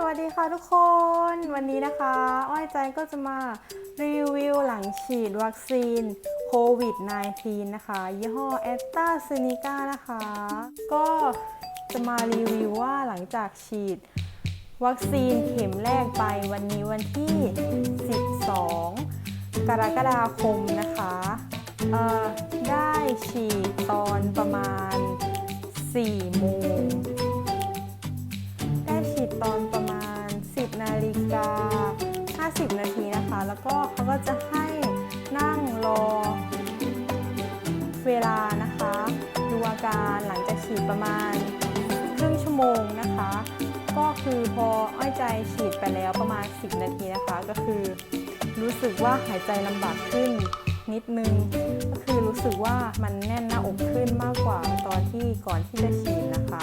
สวัสดีค่ะทุกคนวันนี้นะคะ อ้อยใจก็จะมารีวิวหลังฉีดวัคซีนโควิด -19 นะคะ ยี่ห้อแอสตราเซเนกานะคะ ก็จะมารีวิวว่าหลังจากฉีด วัคซีนเข็มแรกไปวันนี้วันที่ 12 กรกฎาคมนะคะได้ฉีดตอนประมาณ 4 โมง นาฬิกา 50 นาทีนะคะ แล้วก็เขาก็จะให้นั่งรอเวลานะคะ ดูอาการหลังจากฉีดประมาณครึ่งชั่วโมงนะคะ ก็คือพออ้อยใจฉีดไปแล้วประมาณ 10 นาทีนะคะ ก็คือรู้สึกว่าหายใจลำบากขึ้นนิดนึง ก็คือรู้สึกว่ามันแน่นหน้าอกขึ้นมากกว่าตอนที่ก่อนที่จะฉีดนะคะ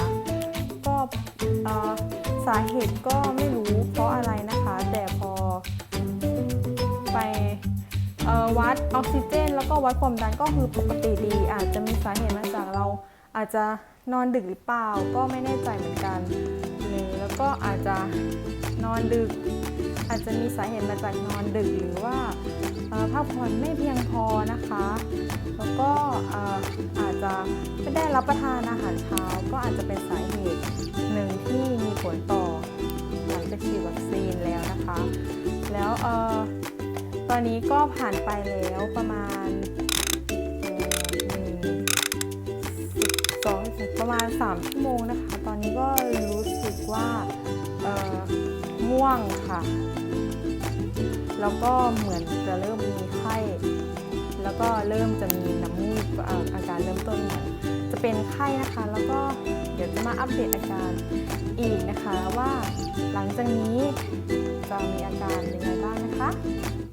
ก็อ่อ สาเหตุก็ไม่รู้เพราะอะไรนะคะ แต่พอไปออวัดออกซิเจน แล้วก็วัดความดันก็คือปกติดี อาจจะมีสาเหตุมาจากเราอาจจะนอนดึกหรือเปล่าก็ไม่แน่ใจเหมือนกันหรือแล้วก็อาจจะนอนดึก อาจจะมีสาเหตุมาจากนอนดึกหรือว่าพักผ่อนไม่เพียงพอนะคะ แล้วก็อาจจะไม่ได้รับประทานอาหารเช้าก็อาจจะเป็นสาเหตุ แล้วนะแล้วเออตอนนี้ก็ผ่านไปแล้วประมาณเอ่อหนึ่งสองประมาณ 3 ชั่วโมงนะคะ ตอนนี้ก็รู้สึกว่าเอ่อง่วงค่ะ แล้วก็เหมือนจะเริ่มมีไข้ แล้วก็เริ่มจะมีน้ำมูกอาอาการเริ่มต้นเหมือนจะเป็นไข้นะคะ แล้วก็เดี๋ยวจะมาอัปเดตอาการอีกนะคะว่าหลังจากนี้ จะมีอาการยังไงบ้างนะคะ